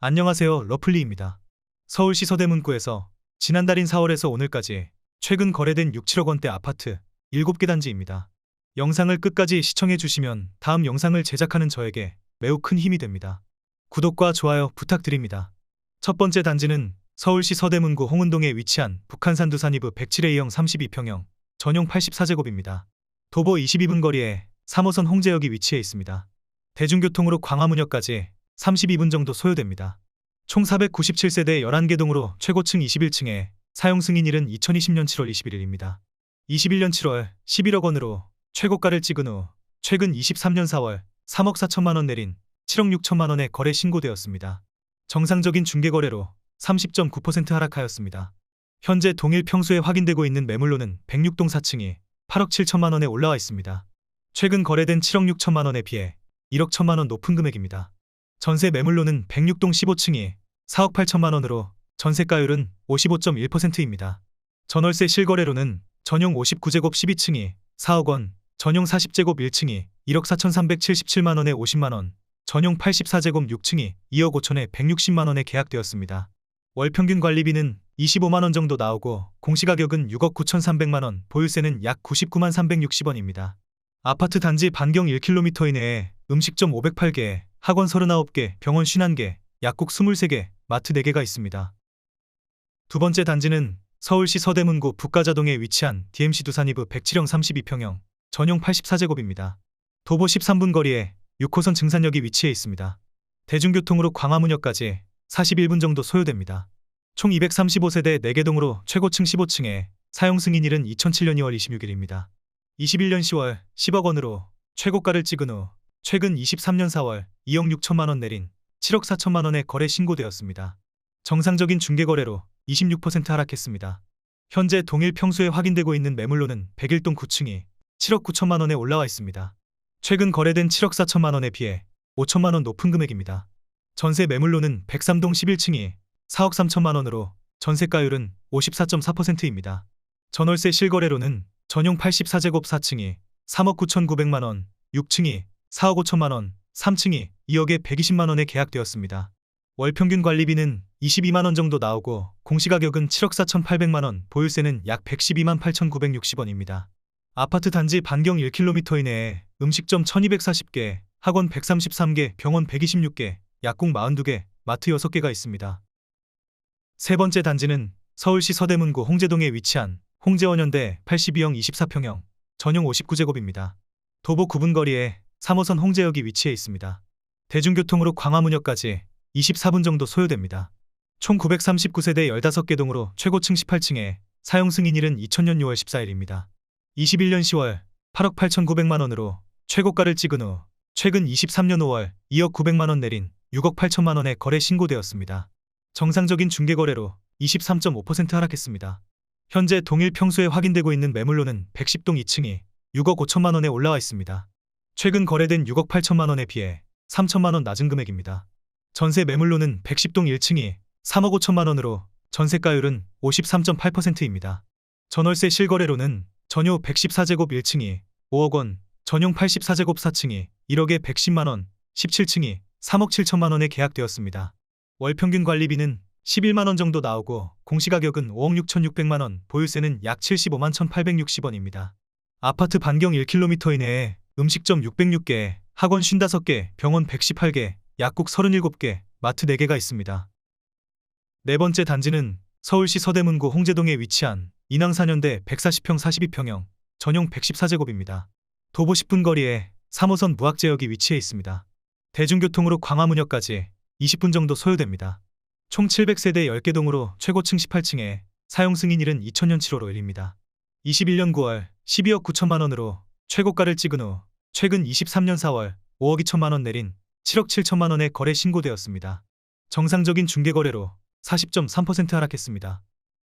안녕하세요. 러플리입니다. 서울시 서대문구에서 지난달인 4월에서 오늘까지 최근 거래된 6, 7억 원대 아파트 7개 단지입니다. 영상을 끝까지 시청해 주시면 다음 영상을 제작하는 저에게 매우 큰 힘이 됩니다. 구독과 좋아요 부탁드립니다. 첫 번째 단지는 서울시 서대문구 홍은동에 위치한 북한산 두산이브 107A형 32평형 전용 84제곱입니다. 도보 22분 거리에 3호선 홍제역이 위치해 있습니다. 대중교통으로 광화문역까지 32분 정도 소요됩니다. 총 497세대 11개 동으로 최고층 21층에 사용 승인일은 2020년 7월 21일입니다. 21년 7월 11억 원으로 최고가를 찍은 후 최근 23년 4월 3억 4천만 원 내린 7억 6천만 원의 거래 신고되었습니다. 정상적인 중개거래로 30.9% 하락하였습니다. 현재 동일 평수에 확인되고 있는 매물로는 106동 4층이 8억 7천만 원에 올라와 있습니다. 최근 거래된 7억 6천만 원에 비해 1억 1천만 원 높은 금액입니다. 전세 매물로는 106동 15층이 4억 8천만 원으로 전세가율은 55.1%입니다. 전월세 실거래로는 전용 59제곱 12층이 4억 원, 전용 40제곱 1층이 1억 4,377만 원에 50만 원, 전용 84제곱 6층이 2억 5천에 160만 원에 계약되었습니다. 월 평균 관리비는 25만 원 정도 나오고 공시가격은 6억 9,300만 원, 보유세는 약 99만 360원입니다. 아파트 단지 반경 1km 이내에 음식점 508개, 학원 39개, 병원 51개, 약국 23개, 마트 4개가 있습니다. 두 번째 단지는 서울시 서대문구 북가자동에 위치한 DMC 두산이브 107형 32평형 전용 84제곱입니다. 도보 13분 거리에 6호선 증산역이 위치해 있습니다. 대중교통으로 광화문역까지 41분 정도 소요됩니다. 총 235세대 4개 동으로 최고층 15층에 사용 승인일은 2007년 2월 26일입니다. 21년 10월 10억 원으로 최고가를 찍은 후 최근 23년 4월 2억 6천만 원 내린 7억 4천만 원의 거래 신고되었습니다. 정상적인 중개거래로 26% 하락했습니다. 현재 동일 평수에 확인되고 있는 매물로는 101동 9층이 7억 9천만 원에 올라와 있습니다. 최근 거래된 7억 4천만 원에 비해 5천만 원 높은 금액입니다. 전세 매물로는 103동 11층이 4억 3천만 원으로 전세가율은 54.4%입니다. 전월세 실거래로는 전용 84제곱 4층이 3억 9천9백만 원, 6층이 4억 5천만 원, 3층이 2억에 120만 원에 계약되었습니다. 월 평균 관리비는 22만 원 정도 나오고 공시가격은 7억 4천8백만 원, 보유세는 약 112만 8,960원입니다. 아파트 단지 반경 1km 이내에 음식점 1240개, 학원 133개, 병원 126개, 약국 42개, 마트 6개가 있습니다. 세 번째 단지는 서울시 서대문구 홍제동에 위치한 홍제원현대 82형 24평형 전용 59제곱입니다. 도보 9분 거리에 3호선 홍제역이 위치해 있습니다. 대중교통으로 광화문역까지 24분 정도 소요됩니다. 총 939세대 15개 동으로 최고층 18층에 사용 승인일은 2000년 6월 14일입니다. 21년 10월 8억 8,900만 원으로 최고가를 찍은 후 최근 23년 5월 2억 900만 원 내린 6억 8천만 원에 거래 신고되었습니다. 정상적인 중개 거래로 23.5% 하락했습니다. 현재 동일 평수에 확인되고 있는 매물로는 110동 2층이 6억 5천만 원에 올라와 있습니다. 최근 거래된 6억 8천만 원에 비해 3천만 원 낮은 금액입니다. 전세 매물로는 110동 1층이 3억 5천만 원으로 전세가율은 53.8%입니다. 전월세 실거래로는 전용 114제곱 1층이 5억 원, 전용 84제곱 4층이 1억에 110만 원, 17층이 3억 7천만 원에 계약되었습니다. 월 평균 관리비는 11만 원 정도 나오고 공시가격은 5억 6천6백만 원, 보유세는 약 75만 1,860원입니다. 아파트 반경 1km 이내에 음식점 606개, 학원 55개, 병원 118개, 약국 37개, 마트 4개가 있습니다. 네 번째 단지는 서울시 서대문구 홍제동에 위치한 인왕사년대 140평 42평형 전용 114제곱입니다. 도보 10분 거리에 3호선 무학제역이 위치해 있습니다. 대중교통으로 광화문역까지 20분 정도 소요됩니다. 총 700세대 10개 동으로 최고층 18층에 사용 승인일은 2000년 7월 5일입니다. 21년 9월 12억 9천만 원으로 최고가를 찍은 후 최근 23년 4월 5억 2천만 원 내린 7억 7천만 원의 거래 신고되었습니다. 정상적인 중개거래로 40.3% 하락했습니다.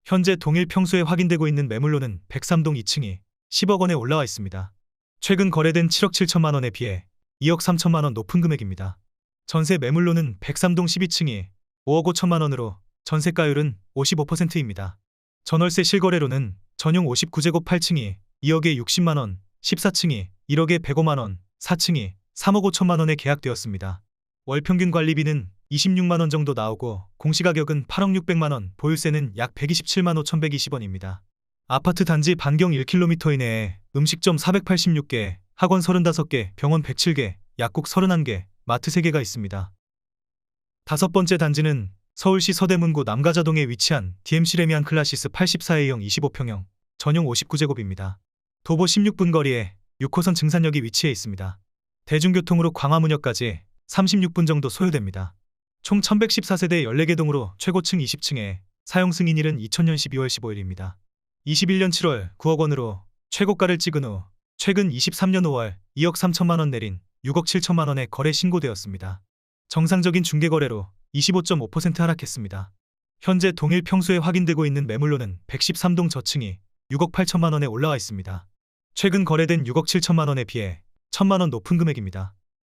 현재 동일 평수에 확인되고 있는 매물로는 103동 2층이 10억 원에 올라와 있습니다. 최근 거래된 7억 7천만 원에 비해 2억 3천만 원 높은 금액입니다. 전세 매물로는 103동 12층이 5억 5천만 원으로 전세가율은 55%입니다. 전월세 실거래로는 전용 59제곱 8층이 2억에 60만 원, 14층이 1억에 105만 원, 4층이 3억 5천만 원에 계약되었습니다. 월 평균 관리비는 26만 원 정도 나오고 공시가격은 8억 600만 원, 보유세는 약 127만 5,120원입니다. 아파트 단지 반경 1km 이내에 음식점 486개, 학원 35개, 병원 107개, 약국 31개, 마트 3개가 있습니다. 다섯 번째 단지는 서울시 서대문구 남가자동에 위치한 DMC 레미안 클라시스 84A형 25평형 전용 59제곱입니다. 도보 16분 거리에 6호선 증산역이 위치해 있습니다. 대중교통으로 광화문역까지 36분 정도 소요됩니다. 총 1114세대 14개 동으로 최고층 20층에 사용 승인일은 2000년 12월 15일입니다. 21년 7월 9억 원으로 최고가를 찍은 후 최근 23년 5월 2억 3천만 원 내린 6억 7천만 원에 거래 신고되었습니다. 정상적인 중개거래로 25.5% 하락했습니다. 현재 동일 평수에 확인되고 있는 매물로는 113동 저층이 6억 8천만 원에 올라와 있습니다. 최근 거래된 6억 7천만 원에 비해 1천만 원 높은 금액입니다.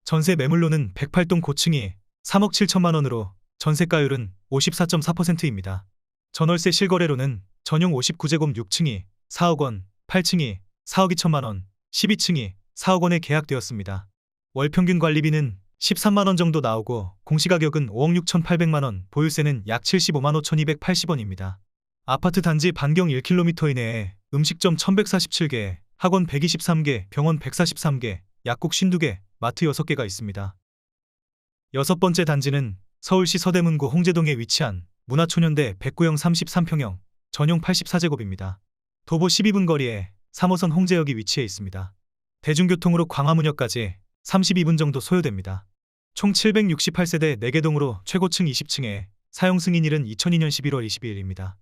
전세 매물로는 108동 고층이 3억 7천만 원으로 전세가율은 54.4%입니다. 전월세 실거래로는 전용 59제곱 6층이 4억 원, 8층이 4억 2천만 원, 12층이 4억 원에 계약되었습니다. 월 평균 관리비는 13만 원 정도 나오고 공시가격은 5억 6천8백만 원, 보유세는 약 75만 5,280원입니다. 아파트 단지 반경 1km 이내에 음식점 1147개, 학원 123개, 병원 143개, 약국 52개, 마트 6개가 있습니다. 여섯 번째 단지는 서울시 서대문구 홍제동에 위치한 문화초년대 109형 33평형 전용 84제곱입니다. 도보 12분 거리에 3호선 홍제역이 위치해 있습니다. 대중교통으로 광화문역까지 32분 정도 소요됩니다. 총 768세대 4개 동으로 최고층 20층에 사용 승인일은 2002년 11월 22일입니다.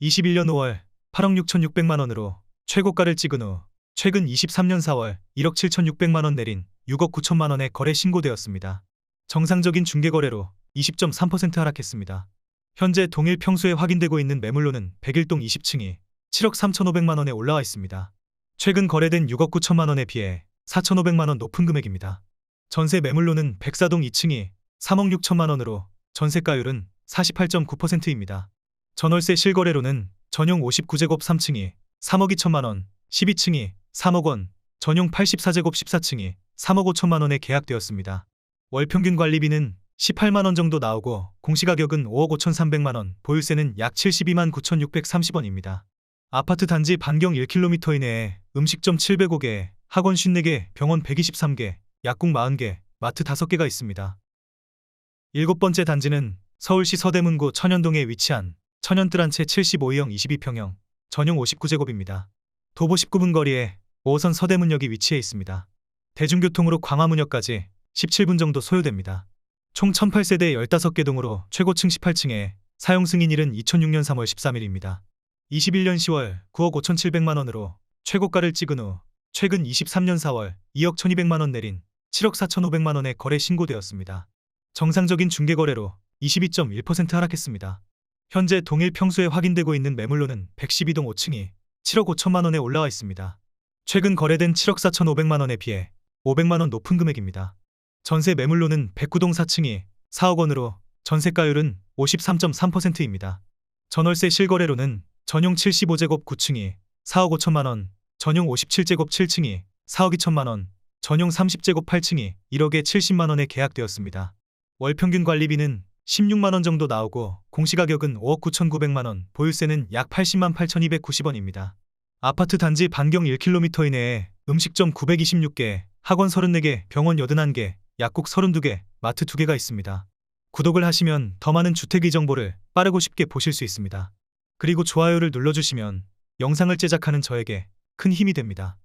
21년 5월 8억 6,600만 원으로 최고가를 찍은 후 최근 23년 4월 1억 7,600만 원 내린 6억 9천만 원에 거래 신고되었습니다. 정상적인 중개 거래로 20.3% 하락했습니다. 현재 동일 평수에 확인되고 있는 매물로는 101동 20층이 7억 3,500만 원에 올라와 있습니다. 최근 거래된 6억 9천만 원에 비해 4,500만 원 높은 금액입니다. 전세 매물로는 104동 2층이 3억 6천만 원으로 전세가율은 48.9%입니다. 전월세 실거래로는 전용 59제곱 3층이 3억 2천만 원, 12층이 3억 원, 전용 84제곱 14층이 3억 5천만 원에 계약되었습니다. 월 평균 관리비는 18만 원 정도 나오고 공시가격은 5억 5천3백만 원, 보유세는 약 72만 9,630원입니다. 아파트 단지 반경 1km 이내에 음식점 705개, 학원 54개, 병원 123개, 약국 40개, 마트 5개가 있습니다. 일곱 번째 단지는 서울시 서대문구 천연동에 위치한 천연뜰한 채 75형 22평형 전용 59제곱입니다. 도보 19분 거리에 5호선 서대문역이 위치해 있습니다. 대중교통으로 광화문역까지 17분 정도 소요됩니다. 총 1008세대 15개 동으로 최고층 18층에 사용 승인일은 2006년 3월 13일입니다. 21년 10월 9억 5,700만 원으로 최고가를 찍은 후 최근 23년 4월 2억 1,200만 원 내린 7억 4,500만 원에 거래 신고되었습니다. 정상적인 중개 거래로 22.1% 하락했습니다. 현재 동일 평수에 확인되고 있는 매물로는 112동 5층이 7억 5천만 원에 올라와 있습니다. 최근 거래된 7억 4,500만 원에 비해 500만 원 높은 금액입니다. 전세 매물로는 109동 4층이 4억 원으로 전세가율은 53.3%입니다. 전월세 실거래로는 전용 75제곱 9층이 4억 5천만 원, 전용 57제곱 7층이 4억 2천만 원, 전용 30제곱 8층이 1억에 70만 원에 계약되었습니다. 월 평균 관리비는 16만 원 정도 나오고 공시가격은 5억 9,900만 원, 보유세는 약 80만 8,290원입니다. 아파트 단지 반경 1km 이내에 음식점 926개, 학원 34개, 병원 81개, 약국 32개, 마트 2개가 있습니다. 구독을 하시면 더 많은 주택의 정보를 빠르고 쉽게 보실 수 있습니다. 그리고 좋아요를 눌러주시면 영상을 제작하는 저에게 큰 힘이 됩니다.